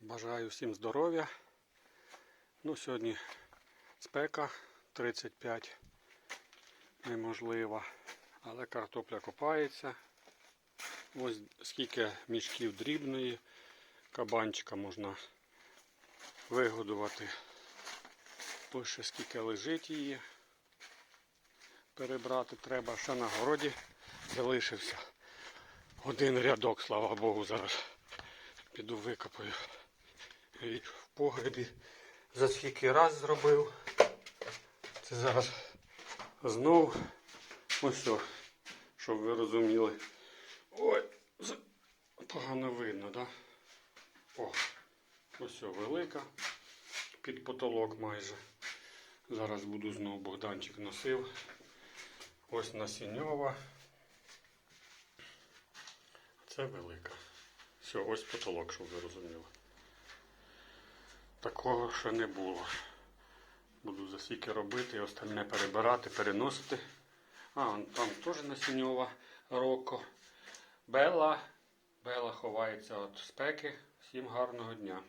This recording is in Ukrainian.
Бажаю всім здоров'я. Ну, сьогодні спека 35 неможлива, але картопля копається. Ось скільки мішків дрібної, кабанчика можна вигодувати. Ще скільки лежить її. Перебрати треба, ще на городі залишився. Один рядок, слава Богу, зараз піду викопаю. І в погребі за скільки раз зробив. Це зараз знов ось що, щоб ви розуміли. Ой, погано видно? Да? О, ось велика, під потолок майже. Зараз буду знову Богданчик носив. Ось насіньова. Це велика. Все, ось потолок, щоб ви розуміли. Такого ще не було. Буду засіки робити і остальне перебирати, переносити. А, там теж насіньова роко. Бела. Бела ховається від спеки. Всім гарного дня.